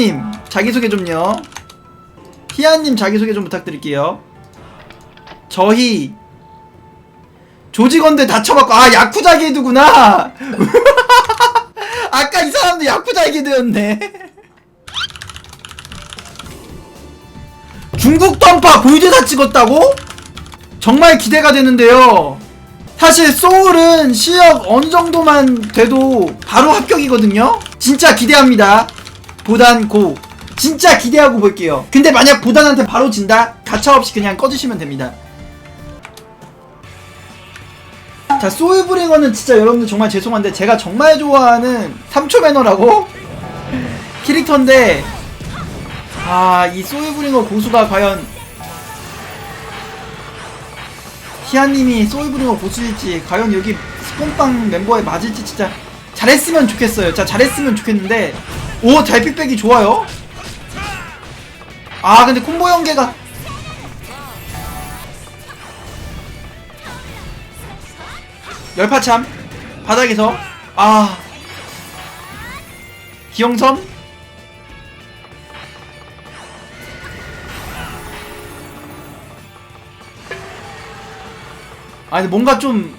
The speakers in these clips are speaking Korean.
희안님 자기소개 좀요. 희안님 자기소개 좀 부탁드릴게요. 저희 조직원들 다 쳐봤고 아 야쿠자 기드구나! 아까 이 사람도 야쿠자 기드였네. 중국 던파 골드사 찍었다고? 정말 기대가 되는데요. 사실 소울은 실력 어느 정도만 돼도 바로 합격이거든요. 진짜 기대합니다 보단 고. 진짜 기대하고 볼게요. 근데 만약 보단한테 바로 진다? 가차없이 그냥 꺼주시면 됩니다. 자 소울브링어는 진짜 여러분들 정말 죄송한데 제가 정말 좋아하는 3초 매너라고? 캐릭터인데 아 이 소울브링어 고수가 과연 희아님이 소울브링어 고수일지 과연 여기 스폰빵 멤버에 맞을지 진짜 잘했으면 좋겠어요. 자 잘했으면 좋겠는데 오 달빛백이 좋아요. 아 근데 콤보 연계가. 열파참 바닥에서. 아. 기영섬 아니 뭔가 좀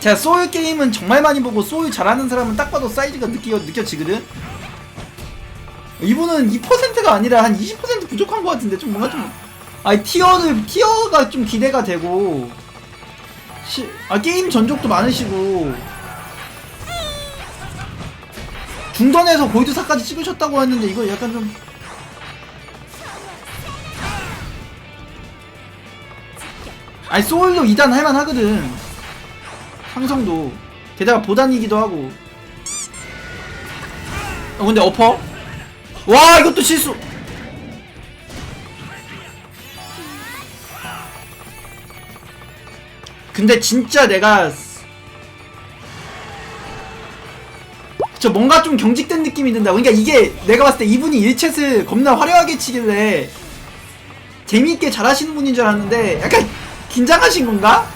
제가 소울 게임은 정말 많이 보고 소울 잘하는 사람은 딱 봐도 사이즈가 느껴, 느껴지거든 이분은 2%가 아니라 한 20% 부족한 것 같은데 좀 뭔가 좀 아니 티어를 티어가 좀 기대가 되고 시, 아 게임 전적도 많으시고 중던에서 골드사까지 찍으셨다고 했는데 이거 약간 좀 아니 소울도 2단 할만하거든. 상성도. 게다가 보단이기도 하고. 어 근데 어퍼? 와 이것도 실수 근데 진짜 내가 저 뭔가 좀 경직된 느낌이 든다 그러니까 이게 내가 봤을 때 이분이 1챗을 겁나 화려하게 치길래 재미있게 잘하시는 분인 줄 알았는데 약간 긴장하신 건가?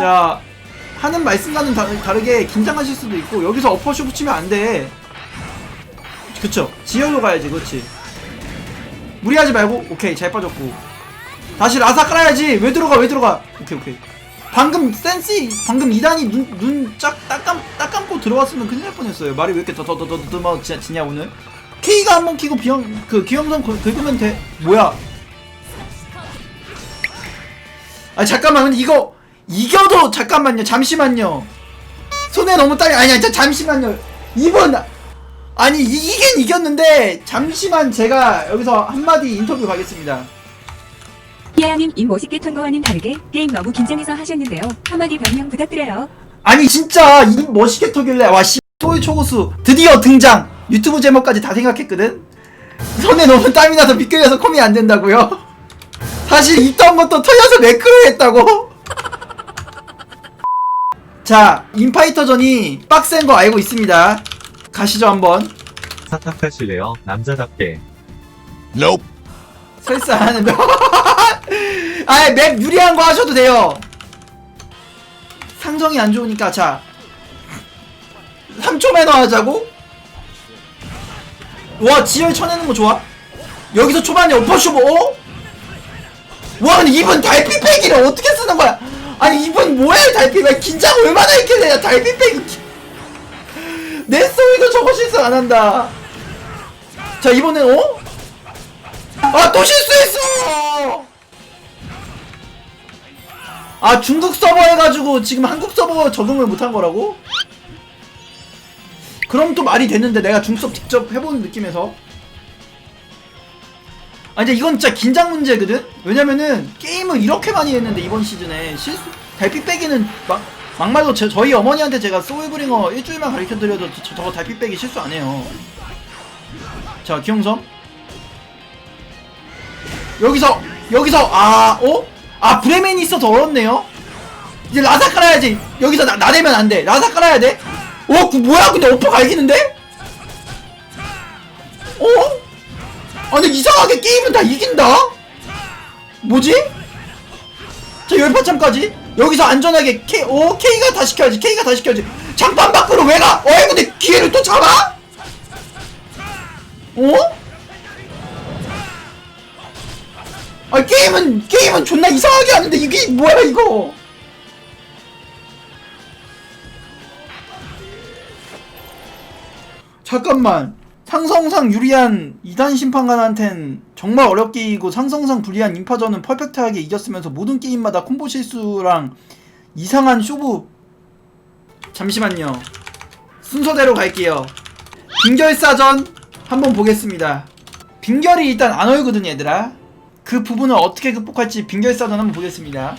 자 하는 말씀과는 다, 다르게 긴장하실 수도 있고 여기서 어퍼쇼 붙이면 안돼 그쵸 지열로 가야지 그렇지 무리하지 말고 오케이 잘 빠졌고 다시 라사 깔아야지 왜 들어가 왜 들어가 오케이 오케이 방금 센스 방금 2단이 눈눈짝딱 감, 딱 감고 들어왔으면 큰일 날 뻔했어요 말이 왜 이렇게 더더더더더 지냐 오늘 K가 한 번 키고 비형 그 기영선 긁- 긁으면 돼 뭐야 아 잠깐만 근데 이거 이겨도 잠깐만요 잠시만요. 손에 너무 땀이 아니야 진짜 잠시만요. 이번 아니 이긴 이겼는데 잠시만 제가 여기서 한마디 인터뷰 가겠습니다. 희아님 입 멋있게 통과와는 다르게 게임 너무 긴장해서 하셨는데요. 한마디 변명 부탁드려요. 아니 진짜 입 멋있게 터길래 와씨 소위 초고수 드디어 등장! 유튜브 제목까지 다 생각했거든? 손에 너무 땀이 나서 미끌려서 컴이 안 된다고요? 사실 입던 것도 털려서 매크로 했다고 자 인파이터전이 빡센 거 알고 있습니다 가시죠 한번 사탁하실래요? 남자답게. Nope. 설사하는 거 아예 맵 유리한 거 하셔도 돼요 상성이 안 좋으니까 자 3초 매너 하자고? 와 지열 쳐내는 거 좋아 여기서 초반에 오퍼쇼 어? 와 근데 이분 달빛배기를 어떻게 쓰는 거야 아니 이분 뭐야 달빛백 긴장 얼마나 이렇게 되냐 달빛백. 내 소리도 저거 실수 안 한다. 자 이번엔 어? 아 또 실수했어! 아 중국 서버 해가지고 지금 한국 서버 적응을 못한 거라고? 그럼 또 말이 되는데 내가 중섭 직접 해보는 느낌에서 아 이제 이건 진짜 긴장 문제거든? 왜냐면은 게임을 이렇게 많이 했는데 이번 시즌에 실수 달빛 빼기는 막 막말로 제, 저희 어머니한테 제가 소울브링어 일주일만 가르쳐 드려도 저, 저거 달빛 빼기 실수 안 해요 자 기용섬 여기서 여기서 아 어? 아 브레멘이 있어서 어렵네요 이제 라사 깔아야지 여기서 나, 나대면 안 돼 라사 깔아야 돼 어? 그 뭐야 근데 오퍼 갈기는데? 어? 아니 이상하게 게임은 다 이긴다? 뭐지? 저 열파참까지 여기서 안전하게 K 오 K가 다 시켜야지 K가 다 시켜야지 장판 밖으로 왜 가? 어이 근데 기회를 또 잡아? 어? 아 게임은 게임은 존나 이상하게 하는데 이게 뭐야 이거? 잠깐만 상성상 유리한 2단 심판관한텐 정말 어렵게 이기고 상성상 불리한 인파전은 퍼펙트하게 이겼으면서 모든 게임마다 콤보 실수랑 이상한 쇼부. 잠시만요. 순서대로 갈게요. 빙결사전 한번 보겠습니다. 빙결이 일단 안 얼거든 얘들아. 그 부분을 어떻게 극복할지 빙결사전 한번 보겠습니다.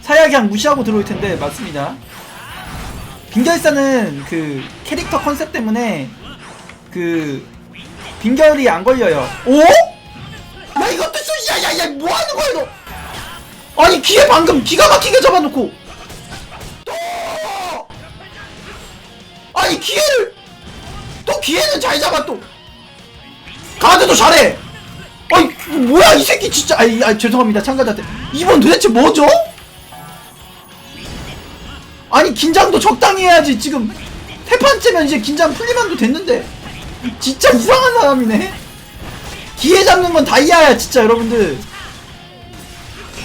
사야 그냥 무시하고 들어올 텐데 맞습니다 빙결사는 그 캐릭터 컨셉 때문에 그 빙결이 안 걸려요. 오? 야 이것도 쏘 야야야 뭐 하는 거야 너? 아니 기회 방금 기가 막히게 잡아놓고 또 아니 기회를 또 기회는 잘 잡아 또 가드도 잘해. 아니 뭐야 이 새끼 진짜 아니 아, 죄송합니다 참가자한테 이번 도대체 뭐죠? 아니 긴장도 적당히 해야지. 지금 세 판째면 이제 긴장 풀리만도 됐는데 진짜 이상한 사람이네. 기회 잡는 건 다이아야 진짜 여러분들.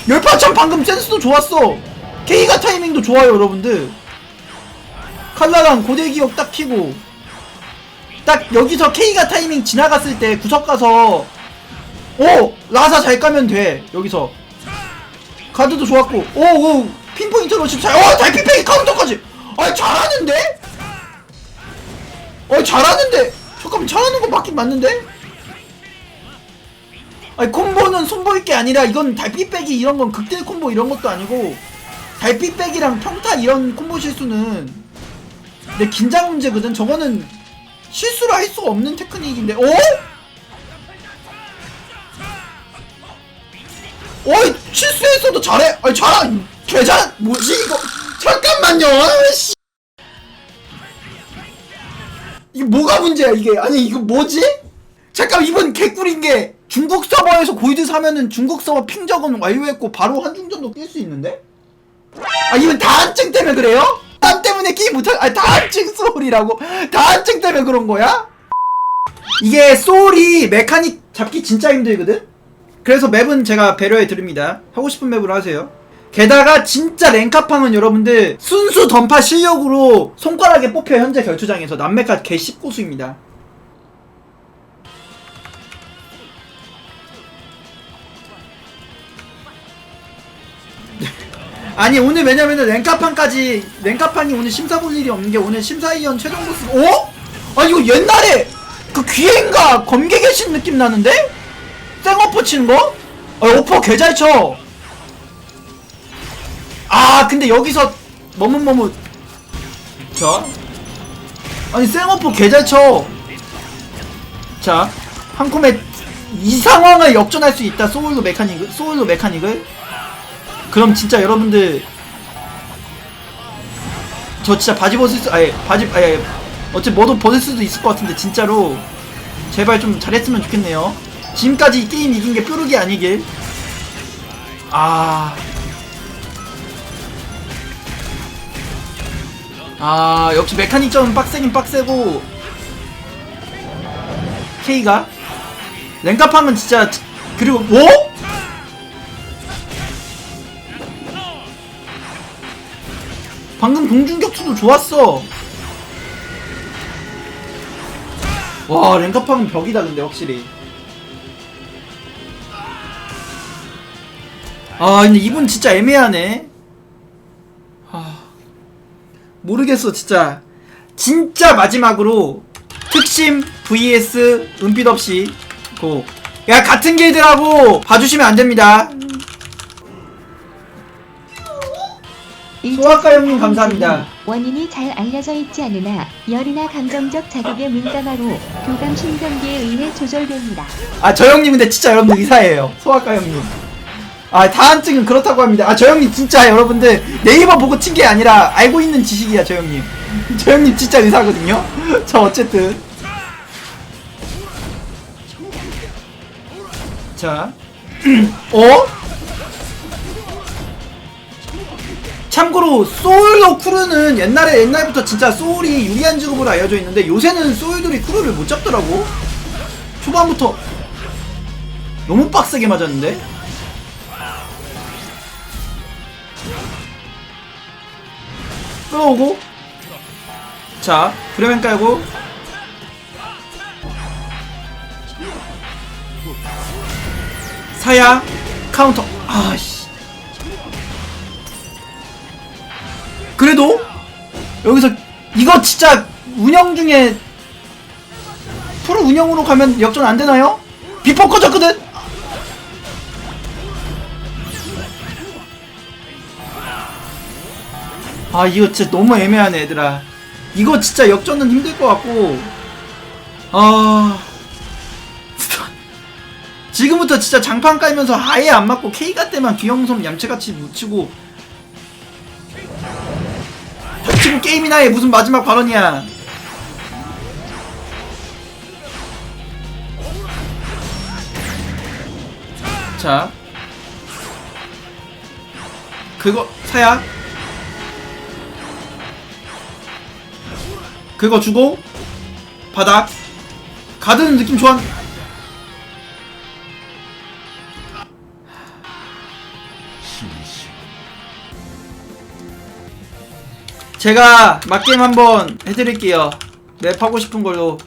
열파천 방금 센스도 좋았어. K가 타이밍도 좋아요 여러분들. 칼라랑 고대 기억 딱 키고. 딱 여기서 K가 타이밍 지나갔을 때 구석 가서 오! 라사 잘 까면 돼 여기서. 가드도 좋았고. 오오 핀포인트로 지금 잘, 어 달피페이 카운터까지. 아 잘하는데? 어 잘하는데? 잠깐만 잘하는 거 맞긴 맞는데? 아니 콤보는 손보일 게 아니라 이건 달피빼기 이런 건 극딜 콤보 이런 것도 아니고 달피빼기랑 평타 이런 콤보 실수는 내 긴장 문제거든. 저거는 실수를 할 수가 없는 테크닉인데. 어? 어이 실수했어도 잘해. 아니 잘하 개잘 뭐지 이거 잠깐만요 아씨 이게 뭐가 문제야 이게 아니 이거 뭐지 잠깐 이번 개꿀인 게 중국 서버에서 골드 사면은 중국 서버 핑적은 완료했고 바로 한중전도 뛸 수 있는데 아 이건 다한증 때문에 그래요? 땀 때문에 게임 못할 아니 다한증 소울이라고 다한증 때문에 그런 거야? 이게 소울이 메카닉 잡기 진짜 힘들거든? 그래서 맵은 제가 배려해 드립니다. 하고 싶은 맵으로 하세요. 게다가 진짜 랭카팡은 여러분들 순수 던파 실력으로 손가락에 뽑혀 현재 결투장에서 남메카 개 10고수입니다. 아니 오늘 왜냐면은 랭카판까지 랭카판이 오늘 심사 볼 일이 없는 게 오늘 심사위원 최종 보스 어? 아 이거 옛날에 그 귀행가 검게 계신 느낌 나는데? 쌩어퍼 치는 거? 아 오퍼 개잘 쳐. 아 근데 여기서 머뭇머뭇. 자. 아니 쌩어퍼 개잘 쳐. 자 한 콤에 이 상황을 역전할 수 있다 소울로 메카닉을 소울로 메카닉을. 그럼 진짜 여러분들 저 진짜 바지 벗을 수 아예 바지 아예 어째 뭐도 벗을 수도 있을 것 같은데 진짜로. 제발 좀 잘했으면 좋겠네요. 지금까지 이 게임 이긴 게 뾰루기 아니길. 아... 아 역시 메카닉점은 빡세긴 빡세고. K가? 랭카팡은 진짜 그리고 오? 방금 공중격투도 좋았어. 와 랭카팡은 벽이다 근데 확실히. 아 근데 이분 진짜 애매하네. 아 모르겠어 진짜. 진짜 마지막으로 특심 vs 은빛 없이 고 야 같은 길드라고 봐주시면 안 됩니다. 소아과 형님 감사합니다. 원인이 잘 알려져 있지 않으나 열이나 감정적 자극에 민감하로 교감 신경계에 의해 조절됩니다. 아 저 형님 근데 진짜 여러분들 의사예요. 소아과 형님 아 다한증은 그렇다고 합니다 아 저 형님 진짜 여러분들 네이버 보고 친 게 아니라 알고 있는 지식이야 저 형님 저 형님 진짜 의사거든요 저 어쨌든 자, 어? 참고로 소울로 쿠르는 옛날에 옛날부터 진짜 소울이 유리한 직업으로 알려져 있는데 요새는 소울들이 쿠르를 못 잡더라고. 초반부터 너무 빡세게 맞았는데. 끌어오고 자 브레멘 깔고 사야 카운터 아씨 그래도 여기서 이거 진짜 운영 중에 프로 운영으로 가면 역전 안 되나요? 비포 꺼졌거든. 아 이거 진짜 너무 애매하네 얘들아. 이거 진짜 역전은 힘들 것 같고. 아. 지금부터 진짜 장판 깔면서 아예 안 맞고 K가 때만 귀염섬 얌체같이 묻히고. 닥치고 게임이나 해. 무슨 마지막 발언이야. 자. 그거 사야 그거 주고 바닥 가드는 느낌 좋아. 제가 맞게임 한번 해드릴게요. 맵 하고 싶은 걸로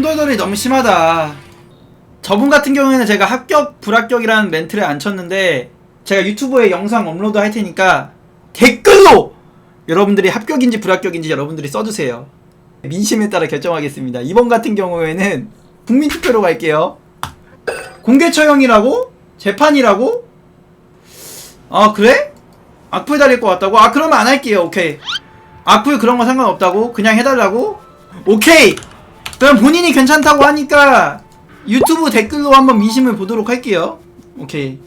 손덜덜이 너무 심하다. 저분 같은 경우에는 제가 합격, 불합격이라는 멘트를 안 쳤는데 제가 유튜브에 영상 업로드 할 테니까 댓글로 여러분들이 합격인지 불합격인지 여러분들이 써주세요. 민심에 따라 결정하겠습니다. 이번 같은 경우에는 국민 투표로 갈게요. 공개 처형이라고? 재판이라고? 아 그래? 악플 달릴 것 같다고? 아 그러면 안 할게요. 오케이. 악플 그런 거 상관없다고? 그냥 해달라고? 오케이. 그럼 본인이 괜찮다고 하니까 유튜브 댓글로 한번 민심을 보도록 할게요. 오케이.